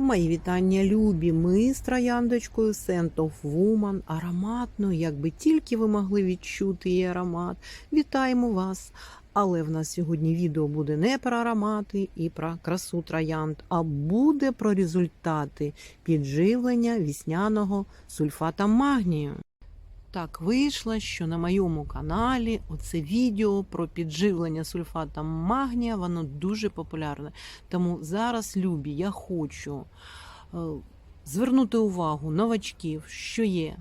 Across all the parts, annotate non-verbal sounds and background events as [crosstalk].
Мої вітання, любі. Ми з трояндочкою Scent of Woman, ароматно, якби тільки ви могли відчути її аромат. Вітаємо вас! Але в нас сьогодні відео буде не про аромати і про красу троянд, а буде про результати підживлення вісняного сульфата магнію. Так вийшло, що на моєму каналі оце відео про підживлення сульфатом магнія, воно дуже популярне. Тому зараз, любі, я хочу е, звернути увагу новачків, що є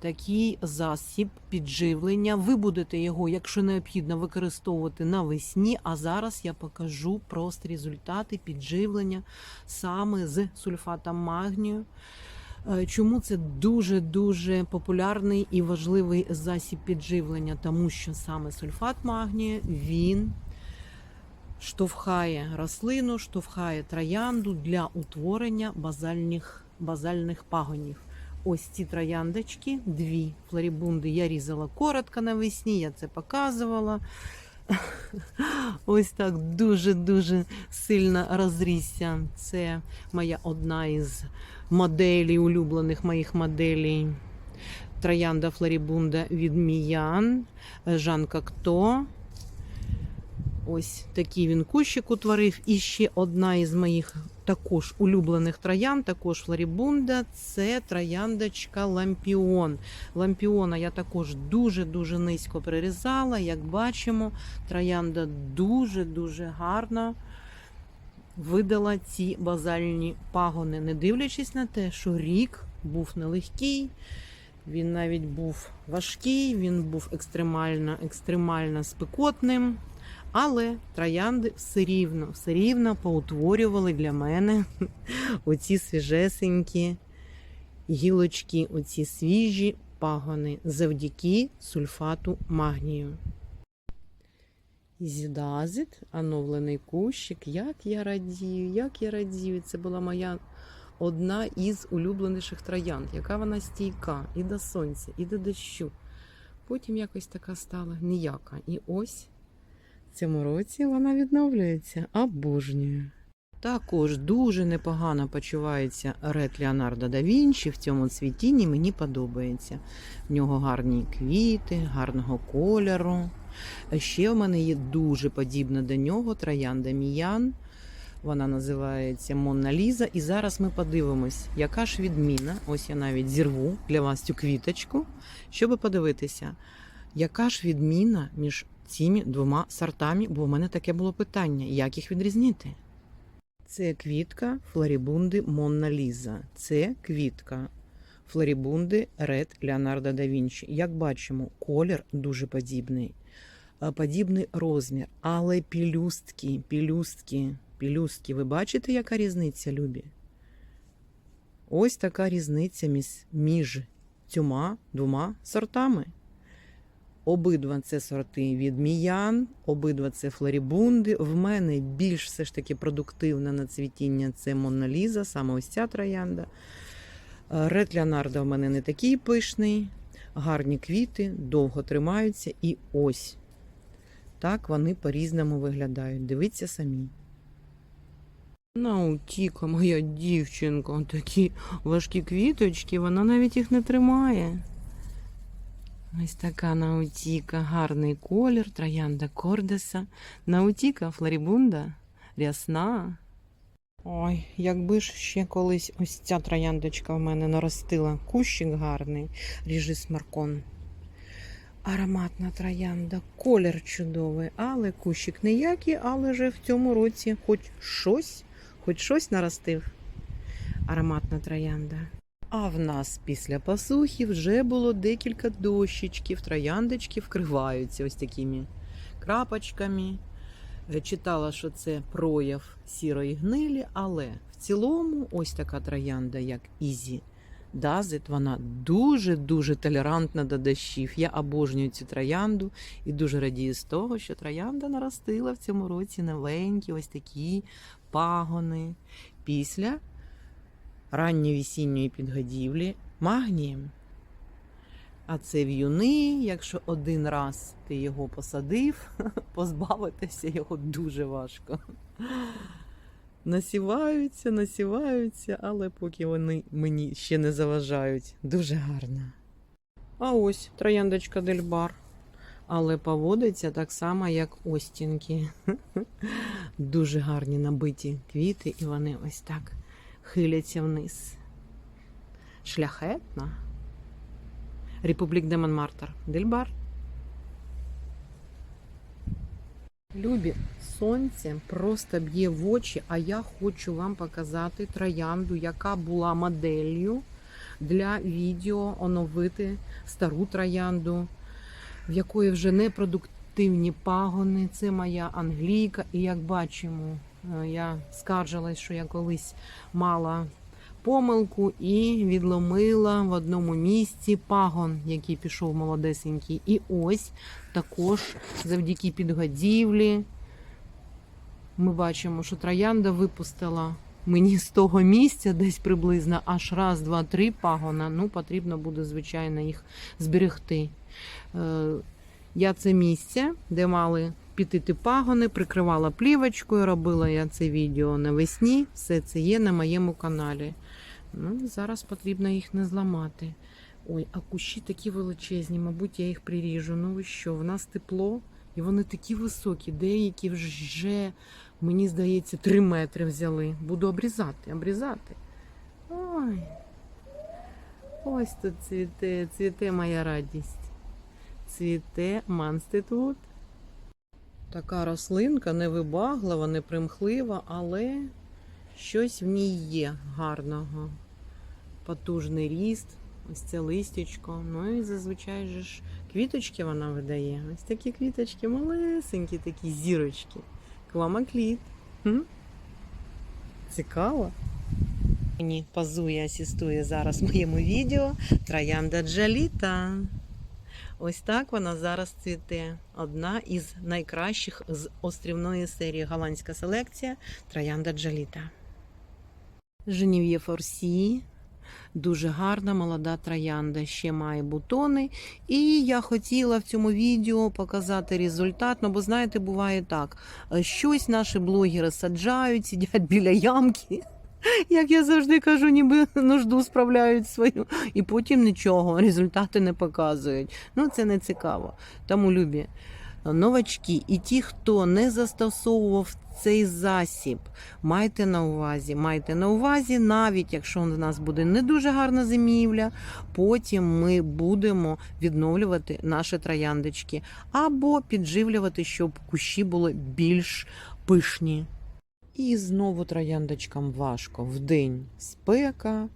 такий засіб підживлення. Ви будете його, якщо необхідно, використовувати навесні. А зараз я покажу просто результати підживлення саме з сульфатом магнію. Е, Чому це дуже дуже популярний і важливий засіб підживлення? Тому що саме сульфат магнію він штовхає рослину, штовхає троянду для утворення базальних, базальних пагонів. Ось ці трояндочки, дві флорібунди я різала коротко навесні, я це показувала. Ось так дуже-дуже сильно розрісся. Це моя одна із моделей, улюблених моїх моделей. Троянда Флорібунда від Міян, Жан Кокто. Ось такий він кущик утворив. І ще одна із моїх також улюблених троян, також Флорібунда, це трояндочка Лампіон. Лампіона я також дуже-дуже низько прирізала. Як бачимо, троянда дуже-дуже гарно видала ці базальні пагони, не дивлячись на те, що рік був нелегкий. Він навіть був важкий, він був екстремально, екстремально спекотним. Але троянди все рівно, все рівно поутворювали для мене [laughs] оці свіжесенькі гілочки, оці свіжі пагони завдяки сульфату магнію. Зідазит, оновлений кущик. Як я радію, як я радію. Це була моя одна із улюбленіших троянд, яка вона стійка і до сонця, і до дощу. Потім якось така стала ніяка. І ось цьому році вона відновлюється, обожнюю. Також дуже непогано почувається Ред Леонардо да Вінчі в цьому цвітінні. Мені подобається. В нього гарні квіти, гарного кольору. Ще в мене є дуже подібна до нього троянда Міян. Вона називається Монна Ліза. І зараз ми подивимось, яка ж відміна. Ось я навіть зірву для вас цю квіточку, щоб подивитися, яка ж відміна між цими двома сортами, бо в мене таке було питання, як їх відрізнити. Це квітка Флорібунди Монна Ліза. Це квітка Флорібунди Ред Леонардо да Вінчі. Як бачимо, колір дуже подібний, е, подібний розмір, але пілюстки, пілюстки, пілюстки. Ви бачите, яка різниця, любі? Ось така різниця між, цьома двома сортами. Обидва це сорти від міян, обидва це флорібунди. В мене більш все ж таки продуктивне на цвітіння це Монна Ліза, саме ось ця троянда. Ред Леонардо в мене не такий пишний, гарні квіти, довго тримаються. І ось так вони по-різному виглядають. Дивіться самі. Наутіка, моя дівчинка, такі важкі квіточки, вона навіть їх не тримає. Ось така наутіка, гарний колір, троянда Кордеса. Наутіка Флорібунда, рясна. Ой, якби ж ще колись ось ця трояндочка в мене наростила. Кущик гарний, ріжис Маркон. Ароматна троянда, колір чудовий, але кущик ніякий, але же в цьому році хоч щось, хоч щось наростив. Ароматна троянда. А в нас після пасухи вже було декілька дощечків, трояндочки вкриваються ось такими крапочками. Е, Читала, що це прояв сірої гнилі, але в цілому ось така троянда, як Ізі Дазит, вона дуже-дуже толерантна до дощів. Я обожнюю цю троянду і дуже радію з того, що троянда наростила в цьому році новенькі ось такі пагони після ранньовісінньої підгодівлі магнієм. А це в'юни, якщо один раз ти його посадив, [laughs] позбавитися його дуже важко. насіваються, насіваються, але поки вони мені ще не заважають. Дуже гарно. А ось трояндочка Дельбар. Але поводиться так само, як Остінки. [laughs] Дуже гарні набиті квіти, і вони ось так хиляться вниз. Шляхетна. Републік де Монмартр. Дельбар. Любі, сонце просто б'є в очі, а я хочу вам показати троянду, яка була моделлю для відео оновити стару троянду, в якої вже непродуктивні пагони. Це моя англійка. І як бачимо, я скаржилась, що я колись мала помилку і відломила в одному місці пагон, який пішов молодесенький. І ось також завдяки підгодівлі ми бачимо, що троянда випустила мені з того місця десь приблизно аж раз, два, три пагона. Ну, потрібно буде, звичайно, їх зберегти. Е, Я це місце, де мали піти пагони, прикривала плівочкою, робила я це відео навесні. Все це є на моєму каналі. Ну, зараз потрібно їх не зламати. Ой, а кущі такі величезні, мабуть, я їх приріжу. Ну ви що, в нас тепло, і вони такі високі, деякі вже, мені здається, 3 метри взяли. Буду обрізати, обрізати. Ой. Ось тут цвіте, цвіте моя радість. Цвіте манститут. Така рослинка невибаглива, непримхлива, але щось в ній є гарного. Потужний ріст, ось це листячко. Ну і зазвичай ж квіточки вона видає. Ось такі квіточки малесенькі, такі зірочки. Кламакліт. Хм? Цікаво. Мені позує, асістує зараз моєму відео Троянда Джаліта. Ось так вона зараз цвіте. Одна із найкращих з острівної серії голландська селекція Троянда Джаліта. Женів'є Форсі. Дуже гарна молода троянда, ще має бутони. І я хотіла в цьому відео показати результат. Ну, бо знаєте, буває так: щось наші блогери саджають, сидять біля ямки. Як я завжди кажу, ніби нужду справляють свою, і потім нічого, результати не показують. Ну, це не цікаво. Тому любі новачки і ті, хто не застосовував цей засіб, майте на увазі, майте на увазі, навіть якщо у нас буде не дуже гарна зимівля, потім ми будемо відновлювати наші трояндочки або підживлювати, щоб кущі були більш пишні. І знову трояндочкам важко. Вдень спека,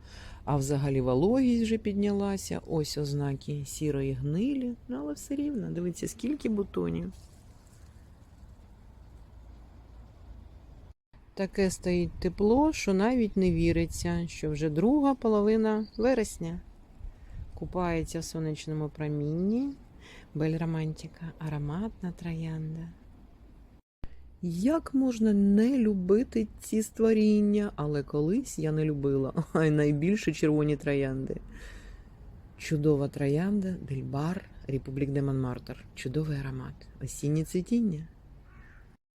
а взагалі вологість вже піднялася. Ось ознаки сірої гнилі. Ну, але все рівно, дивіться, скільки бутонів. Таке стоїть тепло, що навіть не віриться, що вже друга половина вересня купається в сонячному промінні. Бель романтика, ароматна троянда. Як можна не любити ці створіння, але колись я не любила, [laughs] а найбільше червоні троянди. Чудова троянда, Дельбар, Републік де Монмартр. Чудовий аромат. Осіннє цвітіння.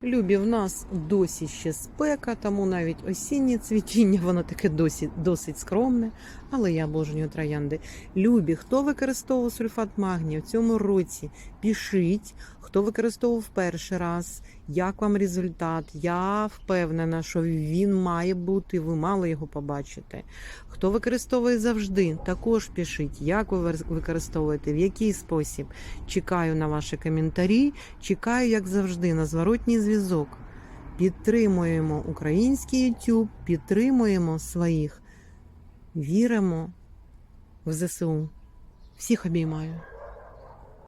Любі, в нас досі ще спека, тому навіть осіннє цвітіння, [laughs] воно таке досі, досить скромне, але я обожнюю троянди. Любі, хто використовував сульфат магнію в цьому році, пишіть, хто використовував перший раз, як вам результат. Я впевнена, що він має бути, ви мали його побачити. Хто використовує завжди, також пишіть, як ви використовуєте, в який спосіб. Чекаю на ваші коментарі, чекаю, як завжди, на зворотній зв'язок. Підтримуємо український YouTube, підтримуємо своїх, віримо в ЗСУ. Всіх обіймаю.